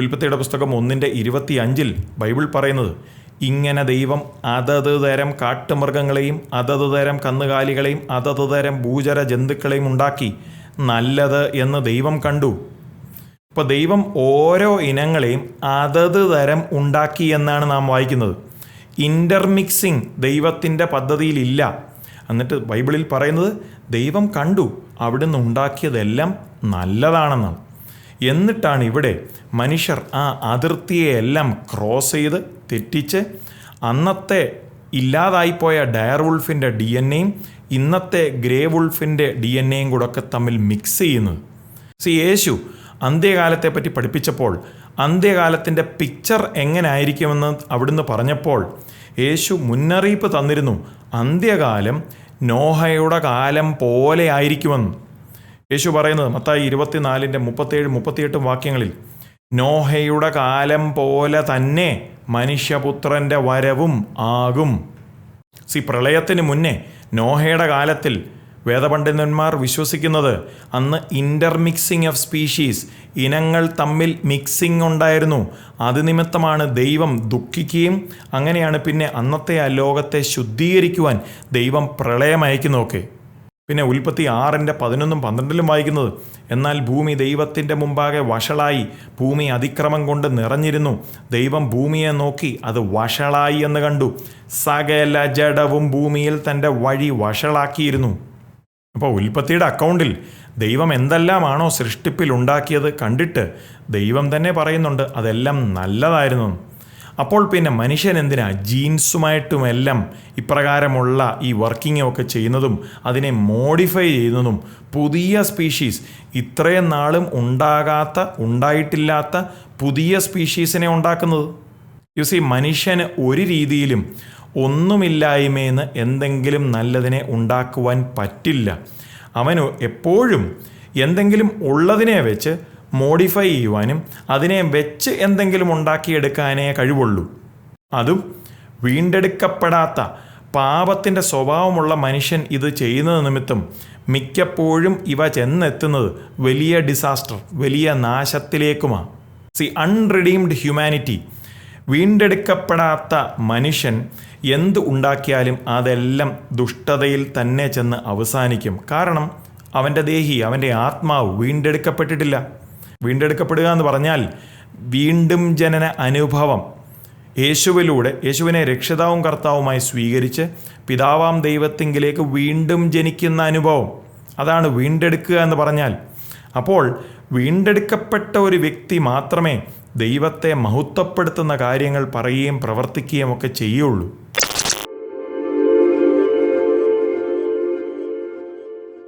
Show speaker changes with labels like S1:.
S1: ഉൽപ്പത്തിയുടെ പുസ്തകം ഒന്നിന്റെ ഇരുപത്തി അഞ്ചിൽ ബൈബിൾ പറയുന്നത് ഇങ്ങനെ ദൈവം അതത് തരം കാട്ടുമൃഗങ്ങളെയും അതത് തരം കന്നുകാലികളെയും അതത് തരം ഭൂചര ജന്തുക്കളെയും ഉണ്ടാക്കി നല്ലത് എന്ന് ദൈവം കണ്ടു. ഇപ്പോൾ ദൈവം ഓരോ ഇനങ്ങളെയും അതത് തരം ഉണ്ടാക്കി എന്നാണ് നാം വായിക്കുന്നത്. ഇന്റർമിക്സിങ് ദൈവത്തിന്റെ പദ്ധതിയിലില്ല. എന്നിട്ട് ബൈബിളിൽ പറയുന്നത് ദൈവം കണ്ടു അവിടുന്ന് ഉണ്ടാക്കിയതെല്ലാം നല്ലതാണെന്നാണ്. എന്നിട്ടാണ് ഇവിടെ മനുഷ്യർ ആ അതിർത്തിയെല്ലാം ക്രോസ് ചെയ്ത് തെറ്റിച്ച് അന്നത്തെ ഇല്ലാതായിപ്പോയ ഡയർ വുൾഫിന്റെ ഡി എൻ എയും ഇന്നത്തെ ഗ്രേ വുൾഫിന്റെ ഡി എൻ എയും കൂടെ ഒക്കെ തമ്മിൽ മിക്സ് ചെയ്യുന്നത് സി യേശു അന്ത്യകാലത്തെ പറ്റി പഠിപ്പിച്ചപ്പോൾ അന്ത്യകാലത്തിന്റെ പിക്ചർ എങ്ങനെ ആയിരിക്കുമെന്ന് അവിടുന്ന് പറഞ്ഞപ്പോൾ യേശു മുന്നറിയിപ്പ് തന്നിരുന്നു അന്ത്യകാലം നോഹയുടെ കാലം പോലെ ആയിരിക്കുമെന്ന്. യേശു പറയുന്നത് മത്തായി ഇരുപത്തിനാലിന്റെ മുപ്പത്തേഴ് മുപ്പത്തിയെട്ടും വാക്യങ്ങളിൽ നോഹയുടെ കാലം പോലെ തന്നെ മനുഷ്യപുത്രന്റെ വരവും ആകും. സി പ്രളയത്തിന് മുന്നേ നോഹയുടെ കാലത്തിൽ വേദപണ്ഡിതന്മാർ വിശ്വസിക്കുന്നത് അന്ന് ഇന്റർമിക്സിംഗ് ഓഫ് സ്പീഷീസ് ഇനങ്ങൾ തമ്മിൽ മിക്സിംഗ് ഉണ്ടായിരുന്നു. അത് നിമിത്തമാണ് ദൈവം ദുഃഖിക്കുകയും അങ്ങനെയാണ് പിന്നെ അന്നത്തെ ആ ലോകത്തെ ശുദ്ധീകരിക്കുവാൻ ദൈവം പ്രളയം അയക്കുന്നതൊക്കെ. പിന്നെ ഉൽപ്പത്തി ആറിന്റെ പതിനൊന്നും പന്ത്രണ്ടിലും വായിക്കുന്നത് എന്നാൽ ഭൂമി ദൈവത്തിന്റെ മുമ്പാകെ വഷളായി ഭൂമി അതിക്രമം കൊണ്ട് നിറഞ്ഞിരുന്നു. ദൈവം ഭൂമിയെ നോക്കി അത് വഷളായി എന്ന് കണ്ടു. സകല ജഡവും ഭൂമിയിൽ തന്റെ വഴി വഷളാക്കിയിരുന്നു. അപ്പോൾ ഉൽപ്പത്തിയുടെ അക്കൗണ്ടിൽ ദൈവം എന്തെല്ലാമാണോ സൃഷ്ടിപ്പിൽ ഉണ്ടാക്കിയത് കണ്ടിട്ട് ദൈവം തന്നെ പറയുന്നുണ്ട് അതെല്ലാം നല്ലതായിരുന്നു. അപ്പോൾ പിന്നെ മനുഷ്യൻ എന്തിനാ ജീൻസുമായിട്ടുമെല്ലാം ഇപ്രകാരമുള്ള ഈ വർക്കിംഗ് ഒക്കെ ചെയ്യുന്നതും അതിനെ മോഡിഫൈ ചെയ്യുന്നതും പുതിയ സ്പീഷീസ് ഇത്രയും നാളും ഉണ്ടാകാത്ത ഉണ്ടായിട്ടില്ലാത്ത പുതിയ സ്പീഷീസിനെ ഉണ്ടാക്കുന്നത്? യു സി മനുഷ്യന് ഒരു രീതിയിലും ഒന്നുമില്ലായ്മയെന്ന് എന്തെങ്കിലും നല്ലതിനെ ഉണ്ടാക്കുവാൻ പറ്റില്ല. അവന് എപ്പോഴും എന്തെങ്കിലും ഉള്ളതിനെ വെച്ച് മോഡിഫൈ ചെയ്യുവാനും അതിനെ വെച്ച് എന്തെങ്കിലും ഉണ്ടാക്കിയെടുക്കാനേ കഴിവുള്ളൂ. അതും വീണ്ടെടുക്കപ്പെടാത്ത പാപത്തിന്റെ സ്വഭാവമുള്ള മനുഷ്യൻ ഇത് ചെയ്യുന്നത് നിമിത്തം മിക്കപ്പോഴും ഇവ ചെന്നെത്തുന്നത് വലിയ ഡിസാസ്റ്റർ വലിയ നാശത്തിലേക്കുമാണ് സി അൺറിഡീംഡ് ഹ്യൂമാനിറ്റി വീണ്ടെടുക്കപ്പെടാത്ത മനുഷ്യൻ എന്ത് ഉണ്ടാക്കിയാലും അതെല്ലാം ദുഷ്ടതയിൽ തന്നെ ചെന്ന് അവസാനിക്കും. കാരണം അവന്റെ ദേഹി അവന്റെ ആത്മാവ് വീണ്ടെടുക്കപ്പെട്ടിട്ടില്ല. വീണ്ടെടുക്കപ്പെടുക എന്ന് പറഞ്ഞാൽ വീണ്ടും ജനന അനുഭവം. യേശുവിലൂടെ യേശുവിനെ രക്ഷിതാവും കർത്താവുമായി സ്വീകരിച്ച് പിതാവാം ദൈവത്തിങ്കിലേക്ക് വീണ്ടും ജനിക്കുന്ന അനുഭവം. അതാണ് വീണ്ടെടുക്കുക എന്ന് പറഞ്ഞാൽ. അപ്പോൾ വീണ്ടെടുക്കപ്പെട്ട ഒരു വ്യക്തി മാത്രമേ ദൈവത്തെ മഹത്വപ്പെടുത്തുന്ന കാര്യങ്ങൾ പറയുകയും പ്രവർത്തിക്കുകയും ഒക്കെ ചെയ്യുള്ളൂ.